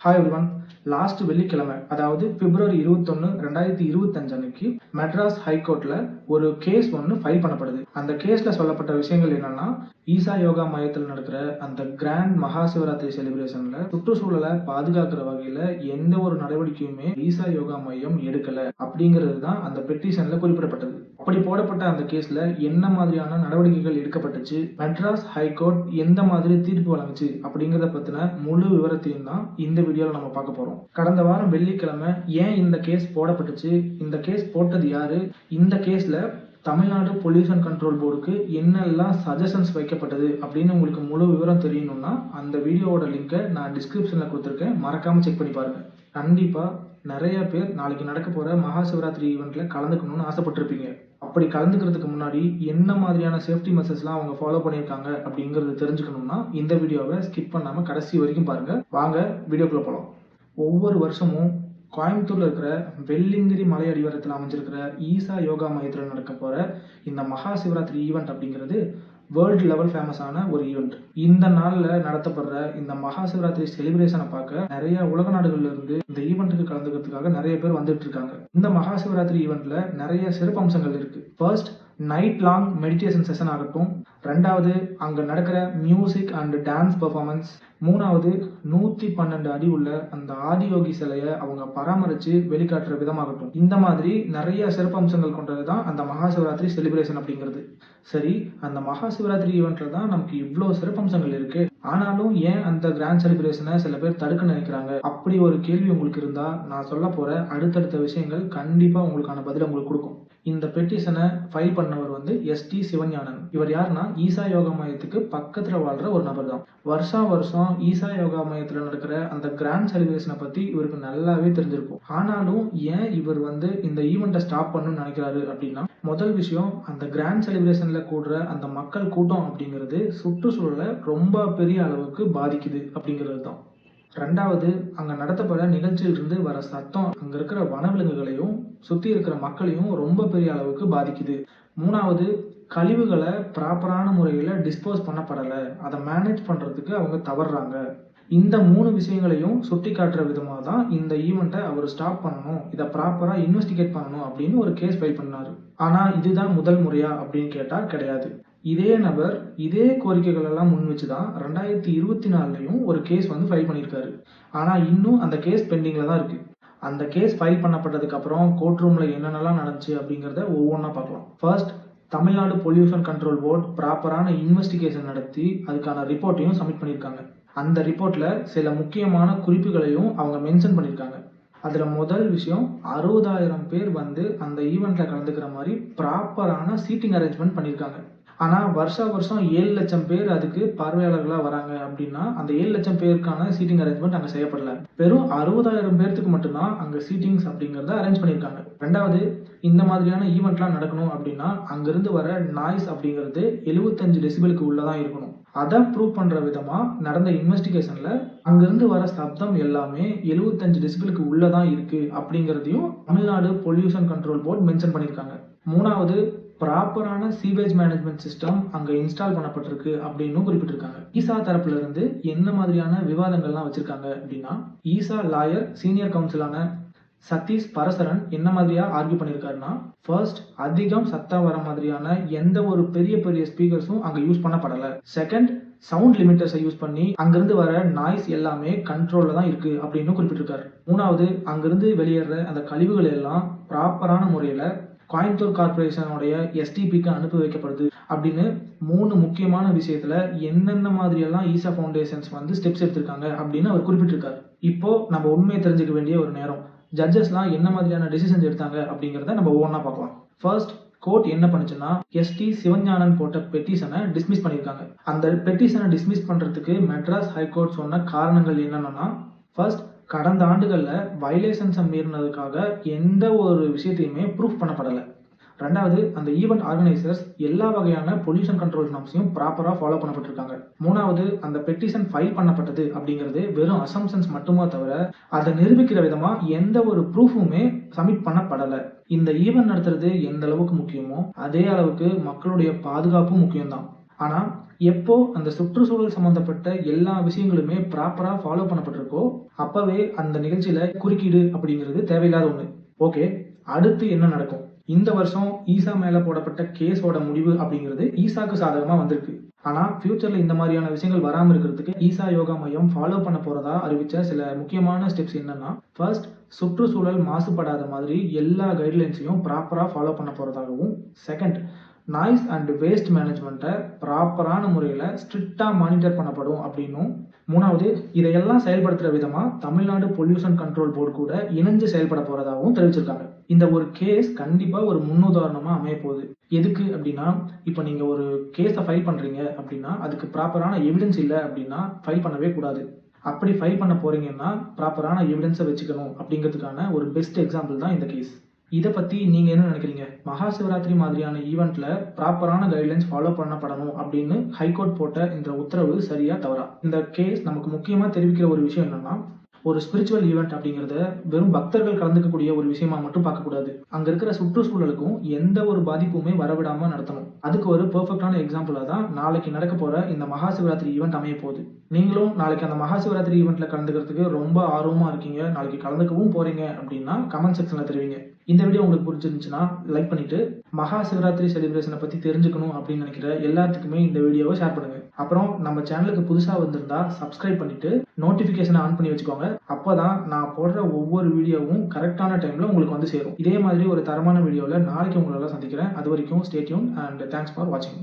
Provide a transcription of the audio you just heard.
Hi ஒருவன் last வெள்ளிக்கிழமை அதாவது பிப்ரவரி இருபத்தொன்னு ரெண்டாயிரத்தி இருபத்தஞ்சு அன்னைக்கு மெட்ராஸ் ஹைகோர்ட்ல ஒரு கேஸ் ஒன்று ஃபைல் பண்ணப்படுது. அந்த கேஸ்ல சொல்லப்பட்ட விஷயங்கள் என்னன்னா ஈசா யோகா மையத்தில் நடக்கிற அந்த கிராண்ட் மகா சிவராத்திரி செலிப்ரேஷன்ல சுற்றுச்சூழலை பாதுகாக்கிற வகையில எந்த ஒரு நடவடிக்கையுமே ஈசா யோகா மையம் எடுக்கல. அப்படிங்கிறது தான் அந்த பெட்டிஷன்ல குறிப்பிடப்பட்டது. அப்படி போடப்பட்ட அந்த கேஸ்ல என்ன மாதிரியான நடவடிக்கைகள் எடுக்கப்பட்டுச்சு? மெட்ராஸ் ஹைகோர்ட் எந்த மாதிரி தீர்ப்பு வழங்குச்சு? அப்படிங்கறத பத்தின முழு விவரத்தையும் தான் இந்த வீடியோல நம்ம பார்க்க போறோம். கடந்த வாரம் வெள்ளிக்கிழமை ஏன் இந்த கேஸ் போடப்பட்டுச்சு? இந்த கேஸ் போட்டது யாரு? இந்த கேஸ்ல தமிழ்நாடு பொல்யூஷன் கண்ட்ரோல் போர்டுக்கு என்னெல்லாம் சஜஷன்ஸ் வைக்கப்பட்டது அப்படின்னு உங்களுக்கு முழு விவரம் தெரியணும்னா அந்த வீடியோவோட லிங்கை நான் டிஸ்கிரிப்ஷனில் கொடுத்துருக்கேன். மறக்காம செக் பண்ணி பாருங்க. கண்டிப்பா நிறைய பேர் நாளைக்கு நடக்க போகிற மகா சிவராத்திரி ஈவெண்ட்டில் கலந்துக்கணும்னு ஆசைப்பட்டிருப்பீங்க. அப்படி கலந்துக்கிறதுக்கு முன்னாடி என்ன மாதிரியான சேஃப்டி மெசேஜ்லாம் அவங்க ஃபாலோ பண்ணியிருக்காங்க அப்படிங்கிறது தெரிஞ்சுக்கணும்னா இந்த வீடியோவை ஸ்கிப் பண்ணாமல் கடைசி வரைக்கும் பாருங்கள் வாங்க வீடியோக்குள்ளே போகலாம் ஒவ்வொரு வருஷமும் கோயம்புத்தூரில் இருக்கிற வெள்ளிங்கிரி மலை அடிவாரத்தில் அமைஞ்சிருக்கிற ஈசா யோகா மையத்தில் நடக்க போகிற இந்த மகா சிவராத்திரி ஈவெண்ட் அப்படிங்கிறது வேர்ல்டு லெவல் ஃபேமஸான ஒரு ஈவெண்ட் இந்த நாளில் நடத்தப்படுற இந்த மகா சிவராத்திரி செலிப்ரேஷனை பார்க்க நிறைய உலக நாடுகள்ல இருந்து இந்த ஈவெண்ட்டுக்கு கலந்துக்கிறதுக்காக நிறைய பேர் வந்துட்டு இருக்காங்க. இந்த மகா சிவராத்திரி ஈவெண்ட்ல நிறைய சிறப்பு அம்சங்கள் இருக்கு. First night long meditation session ஆகட்டும் ரெண்டாவது அங்கே நடக்கிற மியூசிக் அண்ட் டான்ஸ் பர்ஃபாமன்ஸ் மூணாவது நூற்றி பன்னெண்டு அடி உள்ள அந்த ஆதியோகி சிலையை அவங்க பராமரித்து வெளிக்காட்டுற விதமாகட்டும் இந்த மாதிரி நிறைய சிறப்பம்சங்கள் கொண்டது தான் அந்த மகா சிவராத்திரி செலிப்ரேஷன் அப்படிங்கிறது. சரி அந்த மகா சிவராத்திரி ஈவெண்ட்ல தான் நமக்கு இவ்வளோ சிறப்பம்சங்கள் இருக்கு. ஆனாலும் ஏன் அந்த கிராண்ட் செலிப்ரேஷனை சில பேர் தடுக்க நினைக்கிறாங்க? அப்படி ஒரு கேள்வி உங்களுக்கு இருந்தால் நான் சொல்ல போகிற அடுத்தடுத்த விஷயங்கள் கண்டிப்பாக உங்களுக்கான பதில் உங்களுக்கு கொடுக்கும். இந்த பெட்டிஷனை ஃபைல் பண்ணவர் வந்து எஸ் டி சிவஞானன். இவர் யாருன்னா? ஈசா யோகா மையத்துக்கு பக்கத்துல வாழ்ற ஒரு நபர் தான் வருஷா வருஷம் ஈசா யோகா மையத்துல நடக்கிற அந்த கிராண்ட் செலிப்ரேஷனை பத்தி இவருக்கு நல்லாவே தெரிஞ்சிருக்கும். ஆனாலும் ஏன் இவர் வந்து இந்த ஈவெண்ட்டை ஸ்டாப் பண்ணணும்னு நினைக்கிறாரு அப்படின்னா முதல் விஷயம் அந்த கிராண்ட் செலிப்ரேஷன்ல கூடுற அந்த மக்கள் கூட்டம் அப்படிங்கிறது சுற்றுச்சூழலை ரொம்ப பெரிய அளவுக்கு பாதிக்குது அப்படிங்கிறது தான் ரெண்டாவது அங்க நடத்தப்பட நிகழ்ச்சியிலிருந்து வர சத்தம் அங்க இருக்கிற வனவிலங்குகளையும் சுற்றி இருக்கிற மக்களையும் ரொம்ப பெரிய அளவுக்கு பாதிக்குது. மூணாவது கழிவுகளை ப்ராப்பரான முறையில் டிஸ்போஸ் பண்ணப்படலை. அதை மேனேஜ் பண்ணுறதுக்கு அவங்க தவறுறாங்க. இந்த மூணு விஷயங்களையும் சுட்டி காட்டுற விதமாக தான் இந்த ஈவெண்ட்டை அவர் ஸ்டாப் பண்ணணும். இதை ப்ராப்பராக இன்வெஸ்டிகேட் பண்ணணும் அப்படின்னு ஒரு கேஸ் ஃபைல் பண்ணார். ஆனால் இதுதான் முதல் முறையா அப்படின்னு கேட்டால் கிடையாது. இதே நபர் இதே கோரிக்கைகள் எல்லாம் முன் வச்சு தான் ரெண்டாயிரத்தி இருபத்தி நாலுலையும் ஒரு கேஸ் வந்து ஃபைல் பண்ணியிருக்காரு. ஆனால் இன்னும் அந்த கேஸ் பெண்டிங்கில் தான் இருக்குது அந்த கேஸ் ஃபைல் பண்ணப்பட்டதுக்கு அப்புறம் கோர்ட் ரூம்ல என்னென்னலாம் நடந்துச்சு அப்படிங்கிறத ஒவ்வொன்றா பார்க்கலாம். First Tamil Nadu pollution control board ப்ராப்பரான இன்வெஸ்டிகேஷன் நடத்தி அதுக்கான ரிப்போர்ட்டையும் சப்மிட் பண்ணியிருக்காங்க. அந்த ரிப்போர்ட்ல சில முக்கியமான குறிப்புகளையும் அவங்க மென்ஷன் பண்ணியிருக்காங்க. அதுல முதல் விஷயம் அறுபதாயிரம் பேர் வந்து அந்த ஈவெண்ட்ல கலந்துக்கிற மாதிரி ப்ராப்பரான சீட்டிங் அரேஞ்ச்மெண்ட் பண்ணியிருக்காங்க. ஆனால் வருஷா வருஷம் ஏழு லட்சம் பேர் அதுக்கு பார்வையாளர்களாக வராங்க அப்படின்னா அந்த ஏழு லட்சம் பேருக்கான சீட்டிங் அரேஞ்ச்மெண்ட் அங்கே செய்யப்படல. வெறும் அறுபதாயிரம் பேர்த்துக்கு மட்டும்தான் அங்கே சீட்டிங்ஸ் அப்படிங்கிறத அரேஞ்ச் பண்ணியிருக்காங்க. ரெண்டாவது இந்த மாதிரியான ஈவெண்ட்லாம் நடக்கணும் அப்படின்னா அங்கேருந்து வர நாய்ஸ் அப்படிங்கிறது எழுபத்தஞ்சு டெசிபிளுக்கு உள்ளதான் இருக்கணும். அதை ப்ரூவ் பண்ணுற விதமாக நடந்த இன்வெஸ்டிகேஷனில் அங்கேருந்து வர சப்தம் எல்லாமே எழுபத்தஞ்சு டெசிபிளுக்கு உள்ளதான் இருக்குது அப்படிங்கிறதையும் Tamil Nadu pollution control board mention பண்ணியிருக்காங்க. மூணாவது ப்ராப்பரான சீவேஜ் மேனேஜ்மெண்ட் சிஸ்டம் அங்க இன்ஸ்டால் பண்ணப்பட்டிருக்கு அப்படின்னு குறிப்பிட்டிருக்காங்க. ஈசா தரப்புல இருந்து என்ன மாதிரியான விவாதங்கள்லாம் வச்சிருக்காங்க அப்படின்னா ஈசா லாயர் சீனியர் கவுன்சிலான சதீஷ் பரசரன் என்ன மாதிரியா ஆர்கியூ பண்ணியிருக்காருன்னா ஃபர்ஸ்ட் அதிகம் சத்தம் வர மாதிரியான எந்த ஒரு பெரிய பெரிய ஸ்பீக்கர்ஸும் அங்க யூஸ் பண்ணப்படல. செகண்ட் சவுண்ட் லிமிட்டர்ஸை யூஸ் பண்ணி அங்கிருந்து வர நாய்ஸ் எல்லாமே கண்ட்ரோலில் தான் இருக்கு அப்படின்னு குறிப்பிட்டிருக்காரு. மூணாவது அங்கிருந்து வெளியேற அந்த கழிவுகள் எல்லாம் ப்ராப்பரான முறையில கோயம்புத்தூர் கார்பரேஷனுடைய எஸ்டிபிக்கு அனுப்பி வைக்கப்படுது அப்படின்னு மூணு முக்கியமான விஷயத்துல என்னென்ன மாதிரியெல்லாம் ஈசா ஃபவுண்டேஷன்ஸ் வந்து ஸ்டெப்ஸ் எடுத்திருக்காங்க அப்படின்னு அவர் குறிப்பிட்டிருக்காரு. இப்போ நம்ம உண்மையை தெரிஞ்சுக்க வேண்டிய ஒரு நேரம். ஜட்ஜஸ்லாம் என்ன மாதிரியான டிசிஷன்ஸ் எடுத்தாங்க அப்படிங்கிறத நம்ம ஒவ்வொன்றா பார்க்கலாம். ஃபர்ஸ்ட் கோர்ட் என்ன பண்ணுச்சுன்னா எஸ்டி சிவஞானன் போட்ட பெட்டிஷனை டிஸ்மிஸ் பண்ணியிருக்காங்க. அந்த பெட்டிஷனை டிஸ்மிஸ் பண்ணுறதுக்கு மெட்ராஸ் ஹைகோர்ட் சொன்ன காரணங்கள் என்னென்னா ஃபர்ஸ்ட் கடந்த ஆண்டுகளில் வயலேஷன்ஸை மீறினதுக்காக எந்த ஒரு விஷயத்தையுமே ப்ரூஃப் பண்ணப்படலை. ரெண்டாவது அந்த ஈவெண்ட் ஆர்கனைசர்ஸ் எல்லா வகையான பொல்யூஷன் கண்ட்ரோல் நாம்ஸையும் ப்ராப்பராக ஃபாலோ பண்ணப்பட்டிருக்காங்க. மூணாவது அந்த பெட்டிஷன் ஃபைல் பண்ணப்பட்டது அப்படிங்கிறது வெறும் அசம்ஷன்ஸ் மட்டுமா தவிர அதை நிரூபிக்கிற விதமாக எந்த ஒரு ப்ரூஃபுமே சப்மிட் பண்ணப்படலை. இந்த ஈவெண்ட் நடத்துறது எந்த அளவுக்கு முக்கியமோ அதே அளவுக்கு மக்களுடைய பாதுகாப்பும் முக்கியம்தான். ஆனால் எப்போ அந்த சுற்றுச்சூழல் சம்பந்தப்பட்ட எல்லா விஷயங்களுமே ப்ராப்பரா ஃபாலோ பண்ணப்பட்டிருக்கோ அப்பவே அந்த நிகழ்ச்சியில குறுக்கீடு அப்படிங்கிறது தேவையில்லாத ஒண்ணு. ஓகே அடுத்து என்ன நடக்கும்? இந்த வருஷம் ஈசா மேல போடப்பட்ட கேஸோட முடிவு அப்படிங்கிறது ஈசாக்கு சாதகமா வந்திருக்கு. ஆனா ஃபியூச்சர்ல இந்த மாதிரியான விஷயங்கள் வராம இருக்கிறதுக்கு ஈசா யோகா மையம் ஃபாலோ பண்ண போறதா அறிவிச்ச சில முக்கியமான ஸ்டெப்ஸ் என்னன்னா ஃபர்ஸ்ட் சுற்றுச்சூழல் மாசுபடாத மாதிரி எல்லா கைட்லைன்ஸையும் ப்ராப்பரா ஃபாலோ பண்ண போறதாகவும் செகண்ட் நாய்ஸ் அண்ட் வேஸ்ட் மேனேஜ்மெண்ட்டை ப்ராப்பரான முறையில் ஸ்ட்ரிக்டாக மானிட்டர் பண்ணப்படும் அப்படின்னும். மூணாவது இதையெல்லாம் செயல்படுத்துகிற விதமாக தமிழ்நாடு பொல்யூஷன் கண்ட்ரோல் போர்டு கூட இணைஞ்சு செயல்பட போகிறதாகவும் தெரிவிச்சிருக்காங்க. இந்த ஒரு கேஸ் கண்டிப்பாக ஒரு முன்னுதாரணமாக அமைய போகுது எதுக்கு அப்படின்னா இப்போ நீங்கள் ஒரு கேஸை ஃபைல் பண்ணுறீங்க அப்படின்னா அதுக்கு ப்ராப்பரான எவிடன்ஸ் இல்லை அப்படின்னா ஃபைல் பண்ணவே கூடாது. அப்படி ஃபைல் பண்ண போகிறீங்கன்னா ப்ராப்பரான எவிடன்ஸை வச்சுக்கணும் அப்படிங்கிறதுக்கான ஒரு பெஸ்ட் எக்ஸாம்பிள் தான் இந்த கேஸ் இதை பத்தி நீங்க என்ன நினைக்கிறீங்க? மகா சிவராத்திரி மாதிரியான ஈவெண்ட்ல ப்ராப்பரான கைட்லைன்ஸ் ஃபாலோ பண்ணப்படணும் அப்படின்னு ஹைகோர்ட் போட்ட இந்த உத்தரவு சரியா தவறா? இந்த கேஸ் நமக்கு முக்கியமா தெரிவிக்கிற ஒரு விஷயம் என்னன்னா ஒரு ஸ்பிரிச்சுவல் ஈவெண்ட் அப்படிங்கிறத வெறும் பக்தர்கள் கலந்துக்கக்கூடிய ஒரு விஷயமா மட்டும் பார்க்கக்கூடாது. அங்க இருக்கிற சுற்றுச்சூழலுக்கும் எந்த ஒரு பாதிப்புமே வரவிடாம நடத்தணும். அதுக்கு ஒரு பெர்ஃபெக்டான எக்ஸாம்பிளா தான் நாளைக்கு நடக்க போற இந்த மகா சிவராத்திரி ஈவெண்ட் அமைய போகுது. நீங்களும் நாளைக்கு அந்த மகா சிவராத்திரி ஈவெண்ட்ல கலந்துக்கிறதுக்கு ரொம்ப ஆர்வமா இருக்கீங்க. நாளைக்கு கலந்துக்கவும் போறீங்க அப்படின்னா கமெண்ட் செக்ஷன்ல தெரிவிங்க. இந்த வீடியோ உங்களுக்கு பிடிச்சிருந்துச்சுன்னா லைக் பண்ணிட்டு மகா சிவராத்திரி செலிப்ரேஷனை பத்தி தெரிஞ்சுக்கணும் அப்படின்னு நினைக்கிற எல்லாத்துக்குமே இந்த வீடியோவை ஷேர் பண்ணுங்க. அப்புறம் நம்ம சேனலுக்கு புதுசாக வந்திருந்தா சப்ஸ்கிரைப் பண்ணிட்டு நோட்டிபிகேஷனை ஆன் பண்ணி வச்சுக்கோங்க. அப்போதான் நான் போடுற ஒவ்வொரு வீடியோவும் கரெக்டான டைம்ல உங்களுக்கு வந்து சேரும். இதே மாதிரி ஒரு தரமான வீடியோவில் நாளைக்கு உங்களெல்லாம் சந்திக்கிறேன். அது வரைக்கும் ஸ்டேட்யூன் அண்ட் தேங்க்ஸ் ஃபார் வாட்சிங்